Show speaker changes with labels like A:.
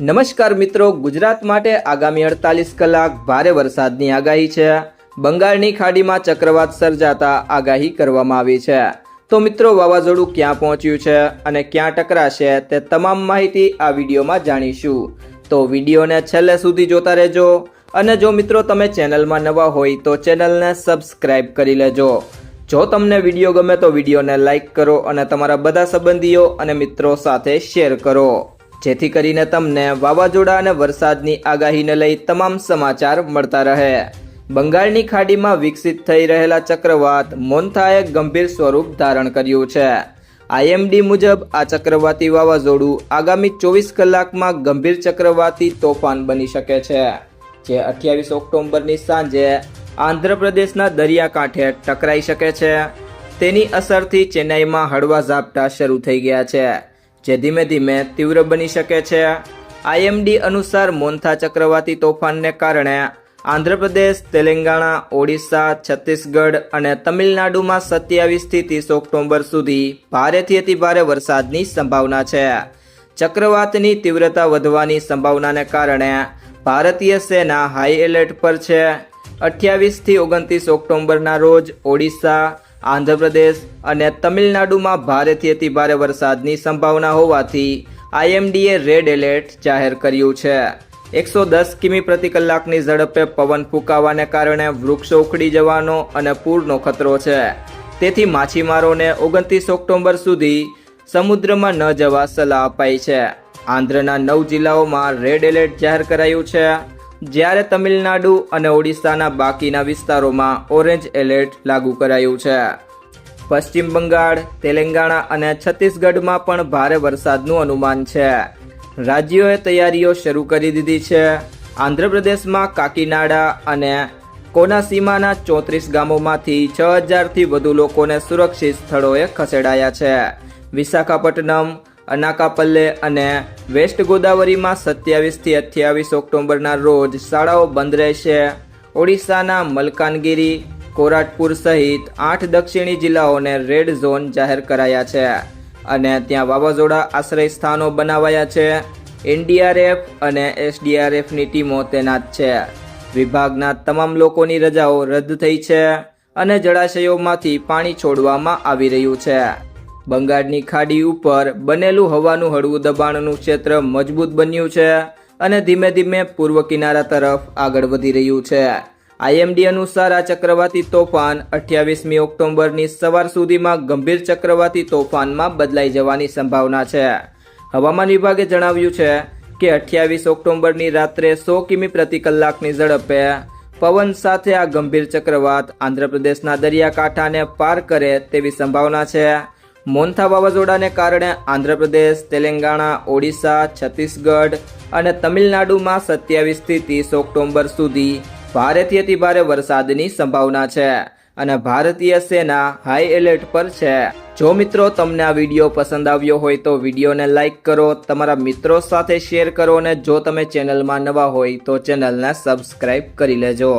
A: નમસ્કાર મિત્રો, ગુજરાત માટે આગામી અડતાલીસ કલાક ભારે વરસાદની આગાહી છે. બંગાળની ખાડીમાં ચક્રવાત સર્જાતા આગાહી કરવામાં આવી છે. તો મિત્રો, વાવાઝોડું ક્યાં પહોંચ્યું છે અને ક્યાં ટકરાશે તે તમામ માહિતી આ વિડીયોમાં જાણીશું. તો વિડીયોને છેલ્લે સુધી જોતા રહેજો અને જો મિત્રો તમે ચેનલમાં નવા હોય તો ચેનલને સબસ્ક્રાઇબ કરી લેજો. જો તમને વીડિયો ગમે તો વિડીયોને લાઇક કરો અને તમારા બધા સંબંધીઓ અને મિત્રો સાથે શેર કરો. જેથી કરીને તમને વાવાઝોડા અને વરસાદની આગાહીને લઈ તમામ સમાચાર મળતા રહે. બંગાળની ખાડીમાં વિકસિત થઈ રહેલા ચક્રવાત મોન્થાએ ગંભીર સ્વરૂપ ધારણ કર્યું છે. આઈએમડી મુજબ આ ચક્રવાતી વાવાઝોડું આગામી ચોવીસ કલાકમાં ગંભીર ચક્રવાતી તોફાન બની શકે છે, જે અઠ્યાવીસ ઓક્ટોબરની સાંજે આંધ્રપ્રદેશના દરિયાકાંઠે ટકરાઈ શકે છે. તેની અસરથી ચેન્નાઈમાં હળવા ઝાપટા શરૂ થઈ ગયા છે. જે ધીમે ધીમે તીવ્ર બની શકે છે. આઈએમડી અનુસાર મોન્થા ચક્રવાતી તોફાનને કારણે આંધ્રપ્રદેશ, તેલંગાણા, ઓડિશા, છત્તીસગઢ અને તમિલનાડુમાં સત્યાવીસથી ત્રીસ ઓક્ટોબર સુધી ભારેથી અતિ ભારે વરસાદની સંભાવના છે. ચક્રવાતની તીવ્રતા વધવાની સંભાવનાને કારણે ભારતીય સેના હાઈ એલર્ટ પર છે. અઠ્યાવીસથી ઓગણત્રીસ ઓક્ટોબરના રોજ ઓડિશા આંધ્રપ્રદેશ અને તમિલનાડુમાં ભારેથી અતિ ભારે વરસાદની સંભાવના હોવાથી આઈએમડીએ રેડ એલર્ટ જાહેર કર્યું છે. એકસો દસ કિમી પ્રતિ કલાકની ઝડપે પવન ફૂંકાવાને કારણે વૃક્ષો ઉખડી જવાનો અને પૂરનો ખતરો છે. તેથી માછીમારોને ઓગણત્રીસ ઓક્ટોબર સુધી સમુદ્રમાં ન જવા સલાહ અપાઈ છે. આંધ્રના નવ જિલ્લાઓમાં રેડ એલર્ટ જાહેર કરાયું છે. જ્યારે તમિલનાડુ અને ઓડિશાના બાકીના વિસ્તારોમાં ઓરેન્જ એલર્ટ લાગુ કરાયું છે. પશ્ચિમ બંગાળ, તેલંગાણા અને છત્તીસગઢમાં પણ ભારે વરસાદનું અનુમાન છે. રાજ્યોએ તૈયારીઓ શરૂ કરી દીધી છે. આંધ્રપ્રદેશમાં કાકીનાડા અને કોનાસીમાના ચોત્રીસ ગામોમાંથી છ હજારથી વધુ લોકોને સુરક્ષિત સ્થળોએ ખસેડાયા છે. વિશાખાપટ્ટનમ અનાકાપલ્લે અને વેસ્ટ ગોદાવરીમાં સત્યાવીસથી અઠ્યાવીસ ઓક્ટોબરના રોજ શાળાઓ બંધ રહેશે. ઓડિશાના મલકાનગીરી, કોરાટપુર સહિત આઠ દક્ષિણી જિલ્લાઓને રેડ ઝોન જાહેર કરાયા છે અને ત્યાં વાવાઝોડા આશ્રય સ્થાનો બનાવાયા છે. એનડીઆરએફ અને એસડીઆરએફની ટીમો તૈનાત છે. વિભાગના તમામ લોકોની રજાઓ રદ થઈ છે અને જળાશયોમાંથી પાણી છોડવામાં આવી રહ્યું છે. બંગાળની ખાડી ઉપર બનેલું હવાનું હળવું દબાણનું ક્ષેત્ર મજબૂત બન્યું છે અને ધીમે ધીમે પૂર્વ કિનારા તરફ આગળ વધી રહ્યું છે. આઈએમડી અનુસાર આ ચક્રવાતી તોફાન અઠ્યાવીસમી ઓક્ટોબરની સવાર સુધીમાં ગંભીર ચક્રવાતી તોફાનમાં બદલાઈ જવાની સંભાવના છે. હવામાન વિભાગે જણાવ્યું છે કે અઠ્યાવીસ ઓક્ટોબરની રાત્રે સો કિમી પ્રતિ કલાકની ઝડપે પવન સાથે આ ગંભીર ચક્રવાત આંધ્રપ્રદેશના દરિયાકાંઠાને પાર કરે તેવી સંભાવના છે. મોન્થા વાવાઝોડાને કારણે આંધ્રપ્રદેશ, તેલંગાણા, ઓડિશા, છત્તીસગઢ અને તમિલનાડુમાં સત્યાવીસથી ત્રીસ ઓક્ટોબર સુધી ભારેથી અતિ ભારે વરસાદની સંભાવના છે અને ભારતીય સેના હાઈ એલર્ટ પર છે. જો મિત્રો તમને આ વીડિયો પસંદ આવ્યો હોય તો વિડીયોને લાઇક કરો, તમારા મિત્રો સાથે શેર કરો અને જો તમે ચેનલમાં નવા હોય તો ચેનલને સબસ્ક્રાઈબ કરી લેજો.